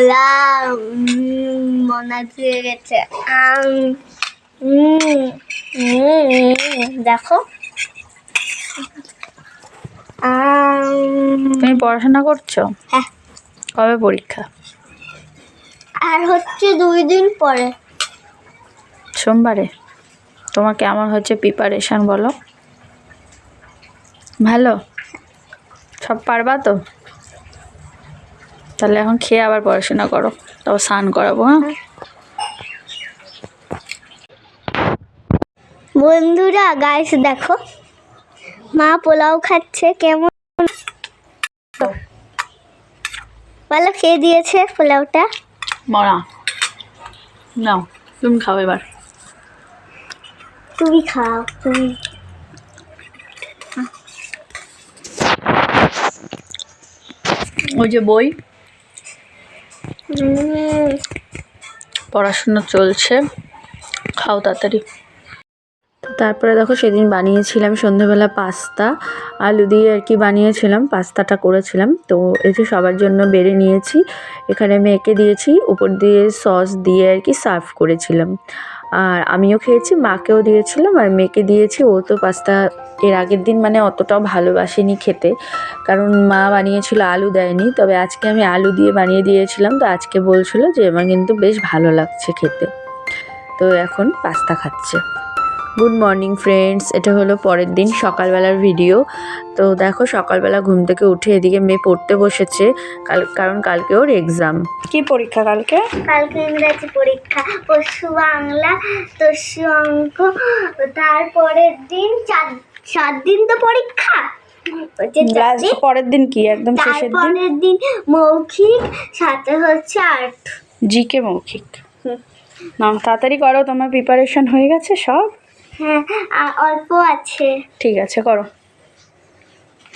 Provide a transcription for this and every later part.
গোলা মনে দিয়ে গেছে। দেখো। তুমি পড়াশোনা করছ? হ্যাঁ। কবে পরীক্ষা? আর হচ্ছে দুই দিন পরে। সোমবারে? তোমার কেমন হচ্ছে প্রিপারেশন বলো। ভালো? সব পারবা তো? তাহলে এখন খেয়ে আবার পড়াশোনা করো। তারপর স্নান করাবো হ্যাঁ? বন্ধুরা গাইস দেখো। মা পোলাও খাচ্ছে কেমন? ভালো খেয়ে দিয়েছে পোলাওটা। মরা। নাও তুমি খাও এবার। তুমি খাও তুমি। ওই যে বই। পড়াশোনা চলছে। খাও তাড়াতাড়ি। তারপরে দেখো সেদিন বানিয়েছিলাম সন্ধ্যেবেলা পাস্তা। আলু দিয়ে আর কি বানিয়েছিলাম, পাস্তাটা করেছিলাম। তো যে সবার জন্য বেড়ে নিয়েছি। এখানে মেয়েকে দিয়েছি, উপর দিয়ে সস দিয়ে আর কি সার্ভ করেছিলাম। আর আমিও খেয়েছি, মাকেও দিয়েছিলাম আর মেয়েকে দিয়েছি। ও তো পাস্তা এর আগের দিন মানে অতটাও ভালোবাসেনি খেতে। কারণ মা বানিয়েছিল আলু দেয়নি, তবে আজকে আমি আলু দিয়ে বানিয়ে দিয়েছিলাম। তো আজকে বলছিল যে, আমার কিন্তু বেশ ভালো লাগছে খেতে। তো এখন পাস্তা খাচ্ছে। গুড মর্নিং ফ্রেন্ডস এটা হলো পরের দিন সকালবেলার ভিডিও তো দেখো সকালবেলা ঘুম থেকে উঠে এদিকে মেয়ে পড়তে বসেছে। কাল কারণ কালকে ওর এক্সাম কি পরীক্ষা কালকে? কালকে ইংরেজি পরীক্ষা পশু বাংলা তসু অঙ্ক তারপরের দিন চার চার দিন তো পরীক্ষা। পরের দিন কি? একদম শেষের দিন? তারপরের দিন মৌখিক সাথে হচ্ছে আর্ট। জিকে মৌখিক। না তাড়াতাড়ি করো তোমার প্রিপারেশন হয়ে গেছে সব? হ্যাঁ অল্প আছে। ঠিক আছে করো।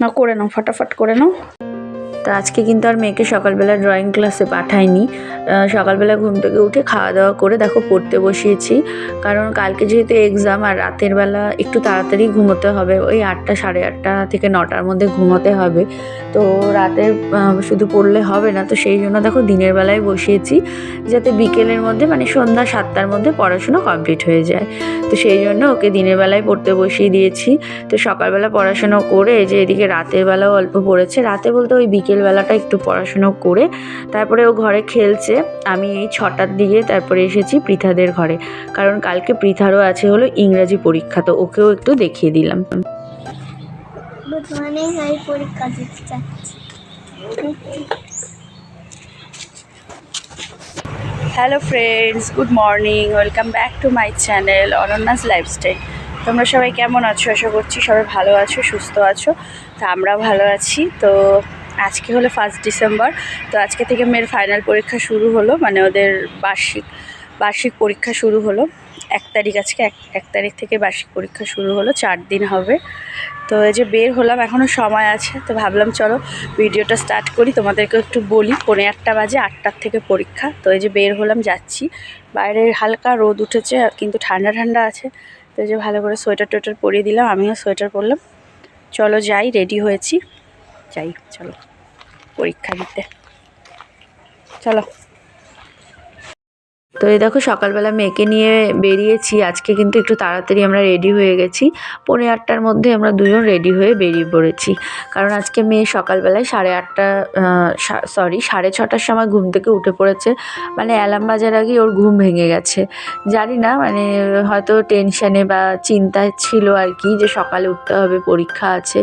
না করে নাও ফটাফট করে নাও। তো আজকে কিন্তু আর মেয়েকে সকালবেলা ড্রয়িং ক্লাসে পাঠাইনি। আহ, সকালবেলা ঘুম থেকে উঠে খাওয়া দাওয়া করে দেখো পড়তে বসিয়েছি। কারণ কালকে যেহেতু এক্সাম আর রাতের বেলা একটু তাড়াতাড়ি ঘুমোতে হবে ওই আটটা সাড়ে আটটা থেকে নটার মধ্যে ঘুমোতে হবে। তো রাতে শুধু পড়লে হবে না তো সেই জন্য দেখো দিনের বেলায় বসিয়েছি যাতে বিকেলের মধ্যে মানে সন্ধ্যা সাতটার মধ্যে পড়াশুনো কমপ্লিট হয়ে যায়। তো সেই জন্য ওকে দিনের বেলায় পড়তে বসিয়ে দিয়েছি। তো সকালবেলা পড়াশুনো করে যে এদিকে রাতের বেলাও অল্প পড়েছে রাতে বলতে ওই বিকেলবেলাটা একটু পড়াশুনো করে তারপরে ও ঘরে খেলছে। আমি এই ছটার দিকে তারপরে এসেছি পৃথাদের ঘরে। কারণ কালকে পৃথারও আছে হলো ইংরাজি পরীক্ষা তো ওকেও একটু দেখিয়ে দিলাম। পরীক্ষা দিতে hello friends good morning welcome back to my channel Ananya's lifestyle তোমরা সবাই কেমন আছো? আশা করছি সবাই ভালো আছো সুস্থ আছো। তা আমরাও ভালো আছি তো আজকে হলো ফার্স্ট ডিসেম্বর তো আজকে থেকে মেয়ের ফাইনাল পরীক্ষা শুরু হলো মানে ওদের বার্ষিক বার্ষিক পরীক্ষা শুরু হলো। এক তারিখ আজকে, এক এক তারিখ থেকে বার্ষিক পরীক্ষা শুরু হলো, চার দিন হবে। তো এই যে বের হলাম এখনও সময় আছে, তো ভাবলাম চলো ভিডিওটা স্টার্ট করি তোমাদেরকে একটু বলি। পৌনে আটটা বাজে, আটটার থেকে পরীক্ষা, তো এই যে বের হলাম, যাচ্ছি। বাইরে হালকা রোদ উঠেছে, কিন্তু ঠান্ডা ঠান্ডা আছে, তো এই যে ভালো করে সোয়েটার টোয়েটার পরিয়ে দিলাম, আমিও সোয়েটার পরলাম। চলো যাই রেডি হয়েছি। যাই চলো পরীক্ষা দিতে। চলো। তো এই দেখো সকালবেলা মেয়েকে নিয়ে বেরিয়েছি। আজকে কিন্তু একটু তাড়াতাড়ি আমরা রেডি হয়ে গেছি। পৌনে আটটার মধ্যে আমরা দুজন রেডি হয়ে বেরিয়ে পড়েছি। কারণ আজকে মেয়ে সকালবেলায় সাড়ে আটটা সরি সাড়ে ছটার সময় ঘুম থেকে উঠে পড়েছে। মানে অ্যালার্ম বাজার আগে ওর ঘুম ভেঙে গেছে। জানি না মানে হয়তো টেনশানে বা চিন্তায় ছিল আর কি যে সকালে উঠতে হবে, পরীক্ষা আছে।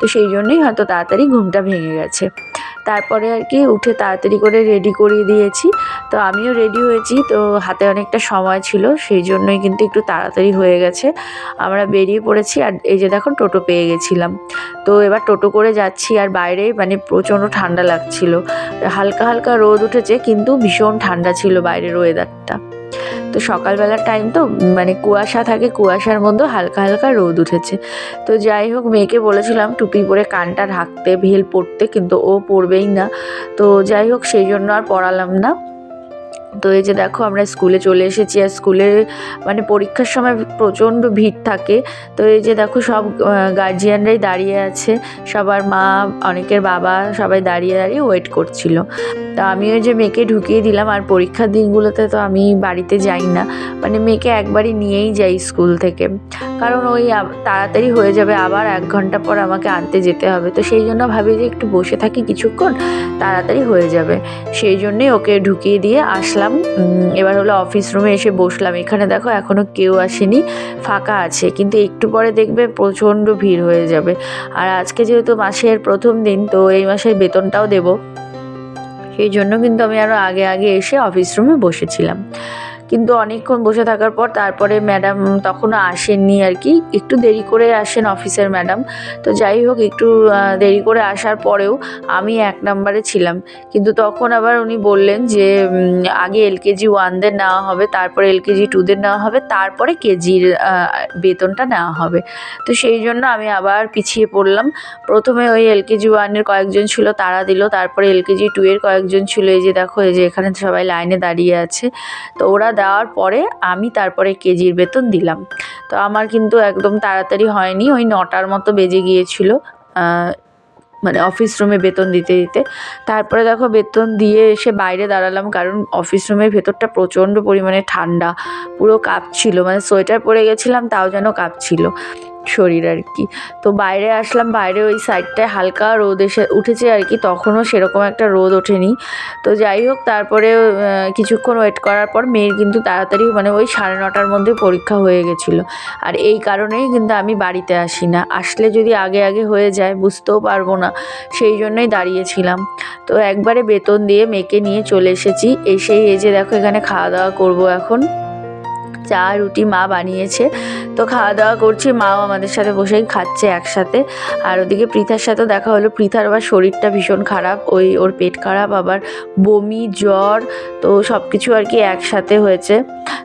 তো সেই জন্যই হয়তো তাড়াতাড়ি ঘুমটা ভেঙে গেছে। তারপরে আর কি উঠে তাড়াতাড়ি করে রেডি করিয়ে দিয়েছি। তো আমিও রেডি হয়েছি। তো হাতে অনেকটা সময় ছিল, সেই জন্যই কিন্তু একটু তাড়াতাড়ি হয়ে গেছে। আমরা বেরিয়ে পড়েছি আর এই যে দেখো টোটো পেয়ে গেছিলাম। তো এবার টোটো করে যাচ্ছি আর বাইরে মানে প্রচণ্ড ঠান্ডা লাগছিল। হালকা হালকা রোদ উঠেছে কিন্তু ভীষণ ঠান্ডা ছিল বাইরের ওয়েদারটা তো সকালবেলার টাইম তো মানে কুয়াশা থাকে, কুয়াশার মধ্যে হালকা হালকা রোদ উঠেছে। তো যাই হোক মেয়েকে বলেছিলাম টুপি পরে কানটা ঢাকতে, ভেল পরতে কিন্তু ও পরবেই না। তো যাই হোক সেই জন্য আর পড়ালাম না। তো এই যে দেখো, আমরা স্কুলে চলে এসেছি আর স্কুলে মানে পরীক্ষার সময় প্রচণ্ড ভিড় থাকে। তো এই যে দেখো, সব গার্জিয়ানরাই দাঁড়িয়ে আছে। সবার মা, অনেকের বাবা সবাই দাঁড়িয়ে দাঁড়িয়ে ওয়েট করছিল। তো আমি ওই যে মেয়েকে ঢুকিয়ে দিলাম। আর পরীক্ষার দিনগুলোতে তো আমি বাড়িতে যাই না। মানে মেয়েকে একবারই নিয়েই যাই স্কুল থেকে। কারণ ওই তাড়াতাড়ি হয়ে যাবে, আবার এক ঘণ্টা পর আমাকে আনতে যেতে হবে। তো সেই জন্য ভাবি যে একটু বসে থাকি কিছুক্ষণ, তাড়াতাড়ি হয়ে যাবে। সেই জন্যই ওকে ঢুকিয়ে দিয়ে আসলাম। উম, এবার হলো অফিস রুমে এসে বসলাম। এখানে দেখো এখনও কেউ আসেনি ফাঁকা আছে। কিন্তু একটু পরে দেখবে প্রচণ্ড ভিড় হয়ে যাবে। আর আজকে যেহেতু মাসের প্রথম দিন তো এই মাসের বেতনটাও দেবো। সেই জন্য কিন্তু আমি আরও আগে আগে এসে অফিস রুমে বসেছিলাম। কিন্তু অনেকক্ষণ বসে থাকার পর তারপরে ম্যাডাম তখনও আসেননি আর কি। একটু দেরি করে আসেন অফিসের ম্যাডাম। তো যাই হোক, একটু দেরি করে আসার পরেও আমি এক নম্বরে ছিলাম। কিন্তু তখন আবার উনি বললেন যে আগে এলকেজি ওয়ানদের নেওয়া হবে, তারপরে এলকেজি টুদের নেওয়া হবে, তারপরে কেজির বেতনটা নেওয়া হবে। তো সেই জন্য আমি আবার পিছিয়ে পড়লাম। প্রথমে ওই এলকেজি ওয়ানের কয়েকজন ছিল, তারা দিল। তারপরে এলকেজি টু এর কয়েকজন ছিল, এই যে দেখো, এই যে এখানে সবাই লাইনে দাঁড়িয়ে আছে। তো ওরা দেওয়ার পরে আমি তারপরে কেজির বেতন দিলাম। তো আমার কিন্তু একদম তাড়াতাড়ি হয়নি, ওই নটার মতো বেজে গিয়েছিল মানে অফিস রুমে বেতন দিতে দিতে। তারপরে দেখো বেতন দিয়ে এসে বাইরে দাঁড়ালাম, কারণ অফিস রুমের ভেতরটা প্রচণ্ড পরিমাণে ঠান্ডা, পুরো কাঁপছিল মানে সোয়েটার পরে গেছিলাম, তাও যেন কাঁপছিল। শরীর আর কি। তো বাইরে আসলাম, বাইরে ওই সাইডটায় হালকা রোদ এসে উঠেছে আর কি, তখনও সেরকম একটা রোদ ওঠেনি। তো যাই হোক, তারপরে কিছুক্ষণ ওয়েট করার পর মেয়ের কিন্তু তাড়াতাড়ি মানে ওই সাড়ে নটার মধ্যে পরীক্ষা হয়ে গেছিল। আর এই কারণেই কিন্তু আমি বাড়িতে আসি না। আসলে যদি আগে আগে হয়ে যায়, বুঝতেও পারব না, সেই জন্যই দাঁড়িয়েছিলাম। তো একবারে বেতন দিয়ে মেয়েকে নিয়ে চলে এসেছি। এসেই এই যে দেখো, এখানে খাওয়া দাওয়া করব এখন। চা, রুটি মা বানিয়েছে। তো খাওয়া দাওয়া করছি, মাও আমাদের সাথে বসেই খাচ্ছে একসাথে। আর ওদিকে পৃথার সাথেও দেখা হলো পৃথার আবার শরীরটা ভীষণ খারাপ। ওই ওর পেট খারাপ, আবার বমি, জ্বর, তো সব কিছু আর কি একসাথে হয়েছে।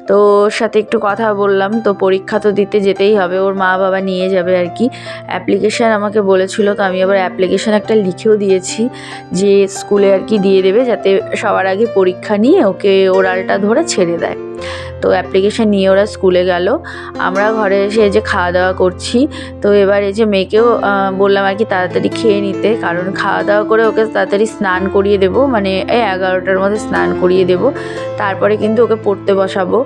তো ওর সাথে একটু কথা বললাম, তো পরীক্ষা তো দিতে যেতেই হবে, ওর মা বাবা নিয়ে যাবে আর কি। অ্যাপ্লিকেশান আমাকে বলেছিল, তো আমি আবার অ্যাপ্লিকেশান একটা লিখেও দিয়েছি, যে স্কুলে আর কি দিয়ে দেবে, যাতে সবার আগে পরীক্ষা নিয়ে ওকে ওরালটা ধরে ছেড়ে দেয়। তো অ্যাপ্লিকেশান নিয়ে ওরা স্কুলে গেল। আমরা ঘরে এসে যে খাওয়া দাওয়া করছি। তো এবার এই যে মেয়েকেও বললাম আর কি তাড়াতাড়ি খেয়ে নিতে। কারণ খাওয়া দাওয়া করে ওকে তাড়াতাড়ি স্নান করিয়ে দেবো। মানে এই এগারোটার মধ্যে স্নান করিয়ে দেবো। তারপরে কিন্তু ওকে পড়তে বসাবো।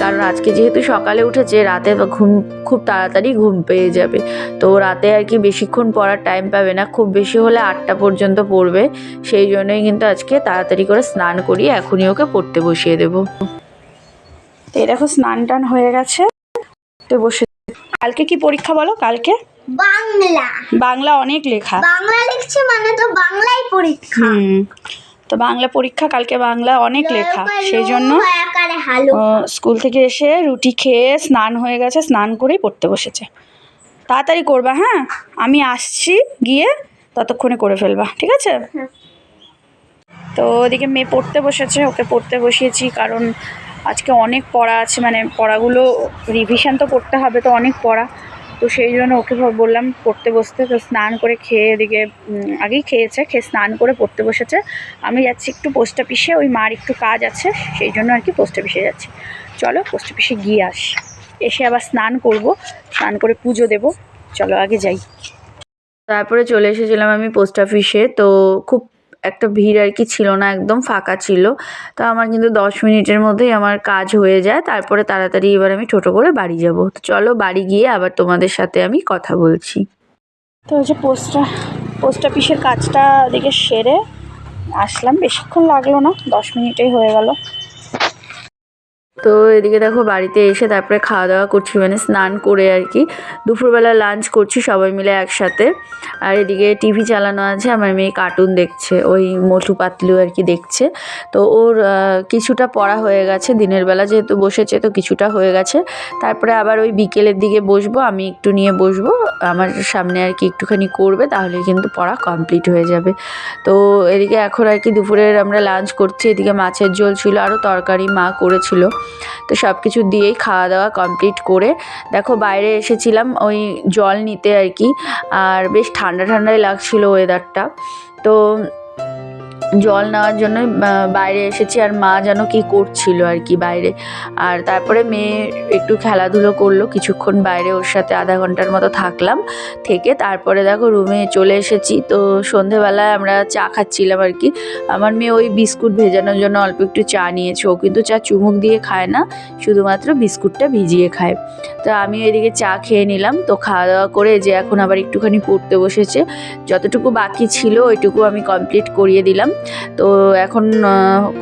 কারণ আজকে যেহেতু সকালে উঠেছে, রাতে ঘুম, খুব তাড়াতাড়ি ঘুম পেয়ে যাবে। তো রাতে আর কি বেশিক্ষণ পড়ার টাইম পাবে না। খুব বেশি হলে আটটা পর্যন্ত পড়বে। সেই জন্যই কিন্তু আজকে তাড়াতাড়ি করে স্নান করিয়ে এখনই ওকে পড়তে বসিয়ে দেবো। তো এই দেখো স্নান টান হয়ে গেছে। তো বসে কালকে কি পরীক্ষা বলো? কালকে? বাংলা। বাংলা অনেক লেখা। বাংলা লিখছে মানে তো বাংলাই পরীক্ষা। হুম। তো বাংলা পরীক্ষা কালকে বাংলা অনেক লেখা। সেই জন্য স্কুল থেকে এসে রুটি খেয়ে স্নান হয়ে গেছে স্নান করেই পড়তে বসেছে। তাড়াতাড়ি করবা হ্যাঁ? আমি আসছি গিয়ে ততক্ষণে করে ফেলবা ঠিক আছে? হ্যাঁ। তো ওদিকে মেয়ে পড়তে বসেছে ওকে পড়তে বসিয়েছি কারণ আজকে অনেক পড়া আছে মানে পড়াগুলো রিভিশন তো করতে হবে তো অনেক পড়া। তো সেই জন্য ওকে বললাম পড়তে বসতে, তো স্নান করে খেয়ে এদিকে আগেই খেয়েছে, খেয়ে স্নান করে পড়তে বসেছে। আমি যাচ্ছি একটু পোস্ট অফিসে ওই মার একটু কাজ আছে, সেই জন্য আর কি পোস্ট অফিসে যাচ্ছি। চলো পোস্ট অফিসে গিয়ে আসি। এসে আবার স্নান করব, স্নান করে পুজো দেব। চলো আগে যাই। তারপরে চলে এসেছিলাম আমি পোস্ট অফিসে তো খুব একটা ভিড় আর কি ছিল না, একদম ফাঁকা ছিল। তো আমার কিন্তু দশ মিনিটের মধ্যেই আমার কাজ হয়ে যায়, তারপরে তাড়াতাড়ি এবার আমি টোটো করে বাড়ি যাব। তো চলো বাড়ি গিয়ে আবার তোমাদের সাথে আমি কথা বলছি। তো যে পোস্টটা পোস্ট অফিসের কাজটা ওদিকে সেরে আসলাম। বেশিক্ষণ লাগল না, দশ মিনিটেই হয়ে গেল। তো এদিকে দেখো বাড়িতে এসে তারপরে খাওয়া দাওয়া করছি মানে স্নান করে আর কি। দুপুরবেলা লাঞ্চ করছি, সবাই মিলে একসাথে। আর এদিকে টিভি চালানো আছে, আমার মেয়ে কার্টুন দেখছে, ওই মোটু পাতলু আর কি দেখছে। তো ওর কিছুটা পড়া হয়ে গেছে দিনের বেলা, যেহেতু বসেছে তো কিছুটা হয়ে গেছে। তারপরে আবার ওই বিকেলের দিকে বসবো, আমি একটু নিয়ে বসবো, আমার সামনে আর কি একটুখানি করবে, তাহলে কিন্তু পড়া কমপ্লিট হয়ে যাবে। তো এদিকে এখন আর কি দুপুরের আমরা লাঞ্চ করছি, এদিকে মাছের ঝোল ছিল আরও তরকারি মা করেছিল। তো সব কিছু দিয়েই খাওয়া দাওয়া কমপ্লিট করে, দেখো বাইরে এসেছিলাম ওই জল নিতে আর কি, আর বেশ ঠান্ডা ঠান্ডাই লাগছিল ওয়েদারটা তো জল নেওয়ার জন্য বাইরে এসেছি আর মা যেন কি করছিল আর কি বাইরে। আর তারপরে মেয়ে একটু খেলাধুলো করল, কিছুক্ষণ বাইরে ওর সাথে আধা ঘণ্টার মতো থাকলাম থেকে। তারপরে দেখো রুমে চলে এসেছি। তো সন্ধেবেলায় আমরা চা খাচ্ছিলাম আর কি। আমার মেয়ে ওই বিস্কুট ভেজানোর জন্য অল্প একটু চা নিয়েছে। ও কিন্তু চা চুমুক দিয়ে খায় না, শুধুমাত্র বিস্কুটটা ভিজিয়ে খায়। তো আমি এদিকে চা খেয়ে নিলাম। তো খাওয়া দাওয়া করে যে এখন আবার একটুখানি পড়তে বসেছে। যতটুকু বাকি ছিল ওইটুকু আমি কমপ্লিট করিয়ে দিলাম। তো এখন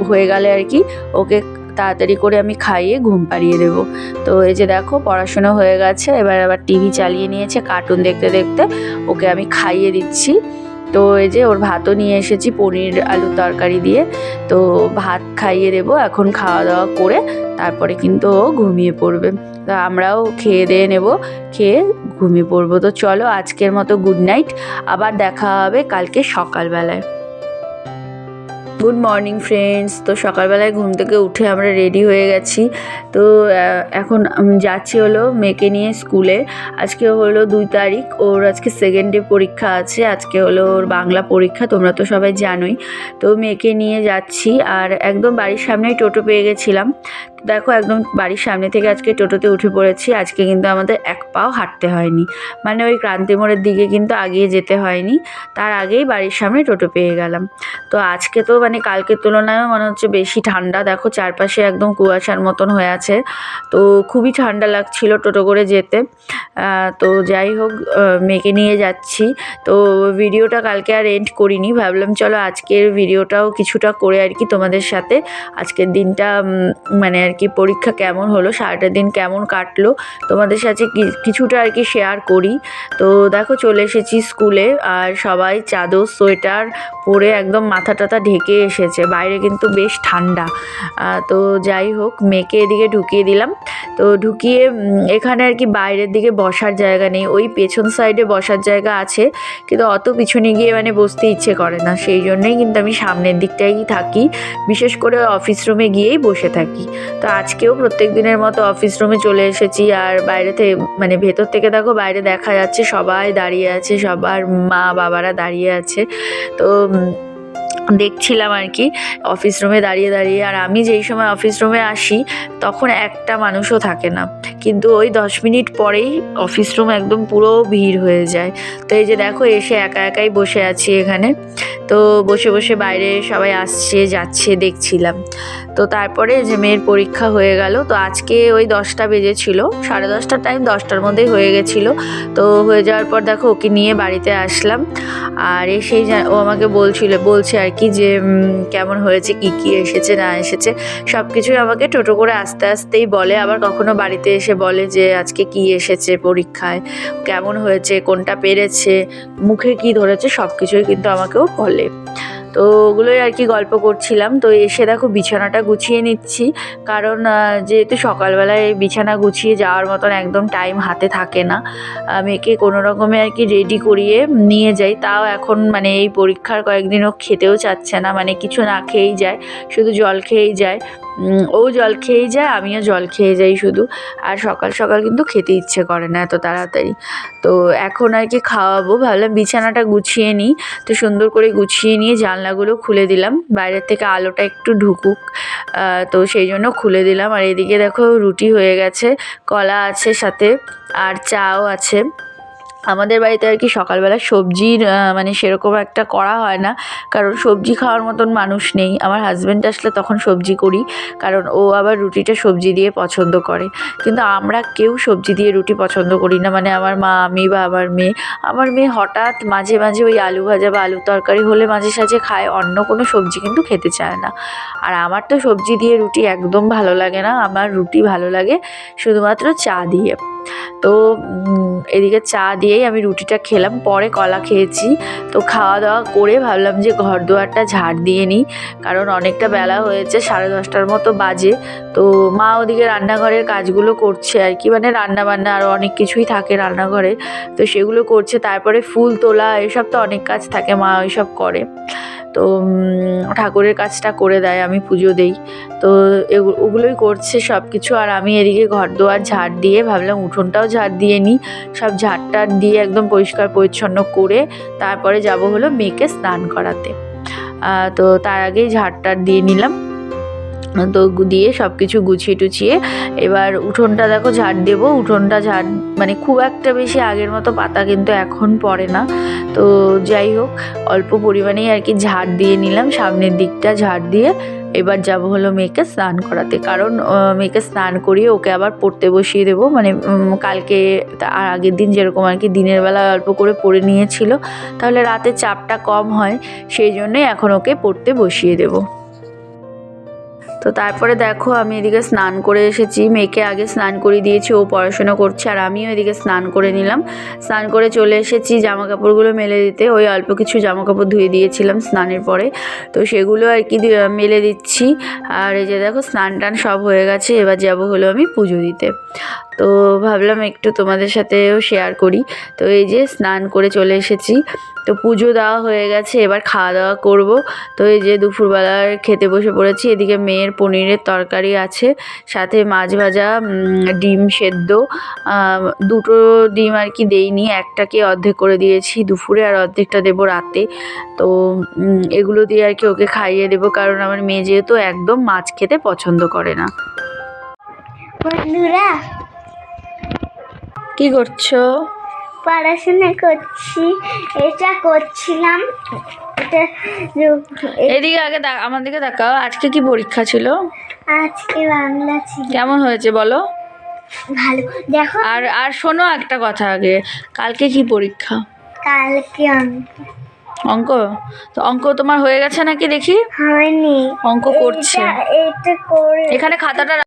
হয়ে গেলে আর কি, ওকে তাড়াতাড়ি করে আমি খাইয়ে ঘুম পাড়িয়ে দেবো। তো এই যে দেখো, পড়াশোনা হয়ে গেছে, এবার আবার টিভি চালিয়ে নিয়েছে কার্টুন দেখতে দেখতে ওকে আমি খাইয়ে দিচ্ছি। তো এই যে ওর ভাতও নিয়ে এসেছি, পনির আলুর তরকারি দিয়ে। তো ভাত খাইয়ে দেবো এখন খাওয়া দাওয়া করে, তারপরে কিন্তু ও ঘুমিয়ে পড়বে। তা আমরাও খেয়ে দিয়ে নেব, খেয়ে ঘুমিয়ে পড়ব। তো চলো আজকের মতো গুড নাইট আবার দেখা হবে কালকে সকালবেলায়। গুড মর্নিং ফ্রেন্ডস তো সকালবেলায় ঘুম থেকে উঠে আমরা রেডি হয়ে গেছি। তো এখন যাচ্ছি হলো মেয়েকে নিয়ে স্কুলে আজকে হলো দুই তারিখ, ওর আজকে সেকেন্ড ডে পরীক্ষা আছে। আজকে হলো ওর বাংলা পরীক্ষা, তোমরা তো সবাই জানোই। তো মেয়েকে নিয়ে যাচ্ছি, আর একদম বাড়ির সামনেই টোটো পেয়ে গেছিলাম। দেখো, একদম বাড়ির সামনে থেকে আজকে টোটোতে উঠে পড়েছি। আজকে কিন্তু আমাদের এক পাও হাঁটতে হয়নি। মানে ওই ক্রান্তি মোড়ের দিকে কিন্তু আগিয়ে যেতে হয়নি। তার আগেই বাড়ির সামনে টোটো পেয়ে গেলাম। তো আজকে তো মানে কালকের তুলনায়ও মনে হচ্ছে বেশি ঠান্ডা। দেখো, চারপাশে একদম কুয়াশার মতন হয়ে আছে। তো খুবই ঠান্ডা লাগছিল টোটো করে যেতে। তো যাই হোক মেয়েকে নিয়ে যাচ্ছি। তো ভিডিওটা কালকে আর এন্ড করিনি। ভাবলাম, চলো আজকের ভিডিওটাও কিছুটা করে আর কি তোমাদের সাথে। আজকের দিনটা মানে আর কি পরীক্ষা কেমন হলো, সারাটা দিন কেমন কাটলো, তোমাদের সাথে কিছুটা আর কি শেয়ার করি। তো দেখো চলে এসেছি স্কুলে আর সবাই চাদর, সোয়েটার পরে একদম মাথা টাথা ঢেকে এসেছে, বাইরে কিন্তু বেশ ঠান্ডা। তো যাই হোক, মেয়েকে এদিকে ঢুকিয়ে দিলাম। তো ঢুকিয়ে এখানে আর কি বাইরের দিকে বসার জায়গা নেই, ওই পেছন সাইডে বসার জায়গা আছে, কিন্তু অত পিছনে গিয়ে মানে বসতে ইচ্ছে করে না, সেই জন্যই কিন্তু আমি সামনের দিকটাই থাকি, বিশেষ করে অফিস রুমে গিয়েই বসে থাকি। তো আজকেও প্রত্যেক দিনের মতো অফিস রুমে চলে এসেছি আর বাইরে থেকে মানে ভেতর থেকে দেখো বাইরে দেখা যাচ্ছে সবাই দাঁড়িয়ে আছে, সবার মা বাবারা দাঁড়িয়ে আছে। তো দেখছিলাম আর কি অফিস রুমে দাঁড়িয়ে দাঁড়িয়ে আর আমি যেই সময় অফিস রুমে আসি তখন একটা মানুষও থাকে না। কিন্তু ওই দশ মিনিট পরেই অফিস রুম একদম পুরো ভিড় হয়ে যায়। তো এই যে দেখো এসে একা একাই বসে আছি এখানে। তো বসে বসে বাইরে সবাই আসছে, যাচ্ছে, দেখছিলাম। তো তারপরে যে মেয়ের পরীক্ষা হয়ে গেল, তো আজকে ওই দশটা বেজেছিল সাড়ে দশটার টাইম দশটার মধ্যেই হয়ে গেছিল। তো হয়ে যাওয়ার পর দেখো, ওকে নিয়ে বাড়িতে আসলাম। আর এসেই ও আমাকে বলছিল, বলছে আর কি যে কেমন হয়েছে, কি কি এসেছে, না এসেছে সব কিছুই আমাকে টোটো করে আস্তে আস্তেই বলে। আবার কখনো বাড়িতে এসে বলে যে, আজকে কি এসেছে পরীক্ষায়, কেমন হয়েছে, কোনটা পেরেছে, মুখে কি ধরেছে সব কিছুই কিন্তু আমাকেও বলে। তো ওগুলোই আর কি গল্প করছিলাম। তো এসে দেখো বিছানাটা গুছিয়ে নিচ্ছি। কারণ যেহেতু সকালবেলায় বিছানা গুছিয়ে যাওয়ার মতন একদম টাইম হাতে থাকে না মেয়েকে কোনো রকমে আর কি রেডি করিয়ে নিয়ে যাই। তাও এখন মানে এই পরীক্ষার কয়েকদিনও খেতেও চাচ্ছে না মানে কিছু না খেয়েই যায়, শুধু জল খেয়েই যায়। ও জল খেয়েই যায়, আমিও জল খেয়ে যাই শুধু। আর সকাল সকাল কিন্তু খেতে ইচ্ছে করে না এত তাড়াতাড়ি। তো এখন আর কি খাওয়াবো, ভাবলাম বিছানাটা গুছিয়ে নিই। তো সুন্দর করে গুছিয়ে নিয়ে জানলাগুলো খুলে দিলাম। বাইরের থেকে আলোটা একটু ঢুকুক তো সেই জন্য খুলে দিলাম। আর এদিকে দেখো রুটি হয়ে গেছে, কলা আছে সাথে, আর চাও আছে। আমাদের বাড়িতে আর কি সকালবেলা সবজির মানে সেরকম একটা করা হয় না। কারণ সবজি খাওয়ার মতন মানুষ নেই। আমার হাজব্যান্ড আসলে তখন সবজি করি। কারণ ও আবার রুটিটা সবজি দিয়ে পছন্দ করে। কিন্তু আমরা কেউ সবজি দিয়ে রুটি পছন্দ করি না। মানে আমার মা, আমি বা আমার মেয়ে। আমার মেয়ে হঠাৎ মাঝে মাঝে ওই আলু ভাজা বা আলু তরকারি হলে মাঝে সাঝে খায়। অন্য কোনো সবজি কিন্তু খেতে চায় না। আর আমার তো সবজি দিয়ে রুটি একদম ভালো লাগে না। আমার রুটি ভালো লাগে শুধুমাত্র চা দিয়ে। তো এদিকে চা দিয়েই আমি রুটিটা খেলাম, পরে কলা খেয়েছি। তো খাওয়া দাওয়া করে ভাবলাম যে ঘর দুয়ারটা ঝাড় দিয়ে নিই, কারণ অনেকটা বেলা হয়েছে, সাড়ে দশটার মতো বাজে। তো মা ওদিকে রান্নাঘরের কাজগুলো করছে আর কি মানে রান্না বান্না আরও অনেক কিছুই থাকে রান্নাঘরে। তো সেগুলো করছে, তারপরে ফুল তোলা, এসব তো অনেক কাজ থাকে, মা ওইসব করে। তো ঠাকুরের কাজটা করে দেয়, আমি পুজো দেই। তো ওগুলোই করছে সব কিছু আর আমি এদিকে ঘর দোয়ার ঝাড় দিয়ে ভাবলাম উঠোনটাও ঝাড় দিয়ে নিই। সব ঝাড়টা দিয়ে একদম পরিষ্কার পরিচ্ছন্ন করে তারপরে যাব হলো মেয়েকে স্নান করাতে। তো তার আগেই ঝাড়টা দিয়ে নিলাম। তো দিয়ে সব কিছু গুছিয়ে টুছিয়ে, এবার উঠোনটা দেখো ঝাড় দেবো। উঠোনটা ঝাড় মানে খুব একটা বেশি আগের মতো পাতা কিন্তু এখন পড়ে না। তো যাই হোক, অল্প পরিমাণেই আর কি ঝাড় দিয়ে নিলাম, সামনের দিকটা ঝাড় দিয়ে। এবার যাব হলো মেয়েকে স্নান করাতে। কারণ মেয়েকে স্নান করিয়ে ওকে আবার পড়তে বসিয়ে দেবো। মানে কালকে আর আগের দিন যেরকম আর কি দিনের বেলা অল্প করে পড়ে নিয়েছিল, তাহলে রাতে চাপটা কম হয়, সেই জন্যই এখন ওকে পড়তে বসিয়ে দেবো। তো তারপরে দেখো আমি এদিকে স্নান করে এসেছি। মেয়েকে আগে স্নান করে দিয়েছি, ও পড়াশোনা করছে, আর আমিও এদিকে স্নান করে নিলাম। স্নান করে চলে এসেছি জামা কাপড়গুলো মেলে দিতে। ওই অল্প কিছু জামা কাপড় ধুয়ে দিয়েছিলাম স্নানের পরে। তো সেগুলো আর কি মেলে দিচ্ছি। আর এই যে দেখো স্নান টান সব হয়ে গেছে, এবার যাব হলো আমি পুজো দিতে। তো ভাবলাম একটু তোমাদের সাথেও শেয়ার করি। তো এই যে স্নান করে চলে এসেছি। তো পুজো দেওয়া হয়ে গেছে, এবার খাওয়া দাওয়া করব। তো এই যে দুপুরবেলার খেতে বসে পড়েছি, এদিকে মেয়ের পনিরের তরকারি আছে, সাথে মাছ ভাজা ডিম সেদ্ধ। দুটো ডিম আর কি দেইনি, একটাকে অর্ধেক করে দিয়েছি দুপুরে আর অর্ধেকটা দেবো রাতে। তো এগুলো দিয়ে আর কি ওকে খাইয়ে দেবো, কারণ আমার মেয়ে যেহেতু একদম মাছ খেতে পছন্দ করে না। বন্ধুরা কি করছ? পড়াশোনা করছি এটা করছিলাম। এটা এদিকে আগে দা- আমার দিকে তাকাও আজকে কি পরীক্ষা ছিল? আজকে বাংলা ছিল। কেমন হয়েছে বলো? ভালো। দেখো আর আর শোনো একটা কথা আগে কালকে কি পরীক্ষা? কালকে অঙ্ক। অঙ্ক? তো অঙ্ক তোমার হয়ে গেছে নাকি দেখি? হয়নি। অঙ্ক করছে। এটা- এটা করে এখানে খাতাটা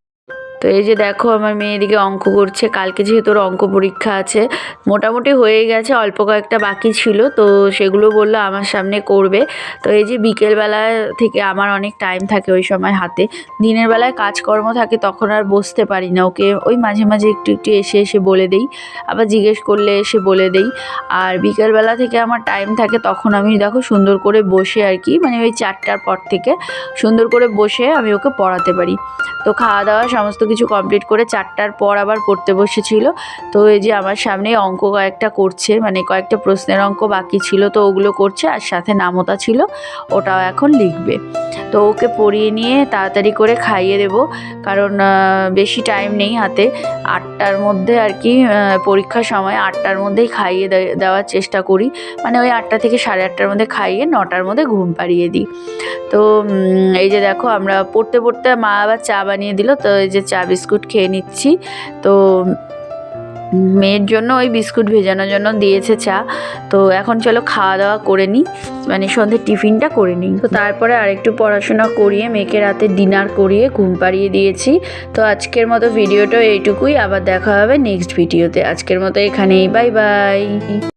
তো এই যে দেখো, আমার মেয়ে এদিকে অঙ্ক করছে। কালকে যেহেতু ওর অঙ্ক পরীক্ষা আছে, মোটামুটি হয়ে গেছে, অল্প কয়েকটা বাকি ছিল, তো সেগুলো বলল আমার সামনে করবে। তো এই যে বিকেলবেলা থেকে আমার অনেক টাইম থাকে ওই সময় হাতে। দিনের বেলায় কাজকর্ম থাকে, তখন আর বসতে পারি না। ওকে ওই মাঝে মাঝে একটু একটু এসে এসে বলে দেই। আবার জিজ্ঞেস করলে এসে বলে দেই। আর বিকেলবেলা থেকে আমার টাইম থাকে, তখন আমি দেখো সুন্দর করে বসে আর কি মানে ওই চারটার পর থেকে সুন্দর করে বসে আমি ওকে পড়াতে পারি। তো খাওয়া দাওয়া সমস্ত কিছু কমপ্লিট করে চারটার পর আবার পড়তে বসেছিল। তো এই যে আমার সামনে অঙ্ক কয়েকটা করছে মানে কয়েকটা প্রশ্নের অঙ্ক বাকি ছিল, তো ওগুলো করছে আর সাথে নামতা ছিল, ওটাও এখন লিখবে। তো ওকে পড়িয়ে নিয়ে তাড়াতাড়ি করে খাইয়ে দেব, কারণ বেশি টাইম নেই হাতে। আটটার মধ্যে আর কি পরীক্ষার সময় আটটার মধ্যেই খাইয়ে দেওয়ার চেষ্টা করি। মানে ওই আটটা থেকে সাড়ে আটটার মধ্যে খাইয়ে নটার মধ্যে ঘুম পাড়িয়ে দিই। তো এই যে দেখো, আমরা পড়তে পড়তে মা আবার চা বানিয়ে দিল, তো এই যে চা বিস্কুট খেয়ে নিচ্ছি। তো মেয়ের জন্য ওই বিস্কুট ভেজানোর জন্য দিয়েছে চা। তো এখন চলো খাওয়া দাওয়া করে নিই। মানে সন্ধ্যে টিফিনটা করে নিই। তো তারপরে আরেকটু পড়াশোনা করিয়ে মেয়েকে রাতে ডিনার করিয়ে ঘুম পাড়িয়ে দিয়েছি। তো আজকের মতো ভিডিওটা এইটুকুই। আবার দেখা হবে নেক্সট ভিডিওতে। আজকের মতো এখানেই। Bye bye.